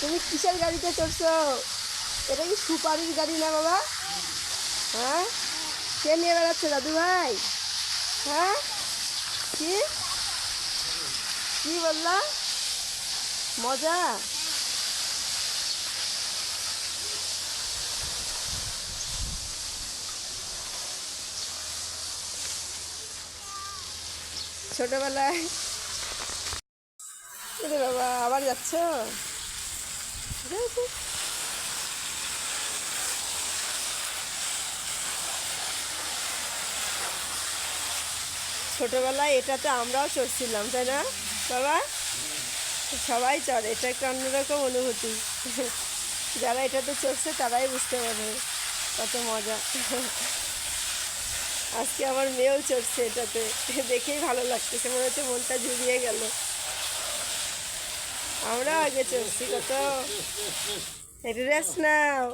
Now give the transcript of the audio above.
তুমি কিসের গাড়িতে চড়ছো? এটা কি সুপারির গাড়ি না বাবা? হ্যাঁ? কে নিয়ে বেড়াচ্ছে, দাদু ভাই? হ্যাঁ? কি? কি বললা? মজা? ছোটবেলায় এরে বাবা, আবার যাচ্ছ। ছোটবেলায় এটাতে আমরাও চড়ছিলাম, তাই না? বাবা? সবাই চড়ে, এটা একটা অন্যরকম অনুভূতি। যারা এটাতে চড়ছে, তারাই বুঝতে পারবে কত মজা। আজকে আমার মেয়েও চড়ছে এটাতে। দেখেই ভালো লাগতেছে, মনে হচ্ছে মনটা জুড়িয়ে গেল। আমরা আগে চলছি কত একটু রেস্ট নাও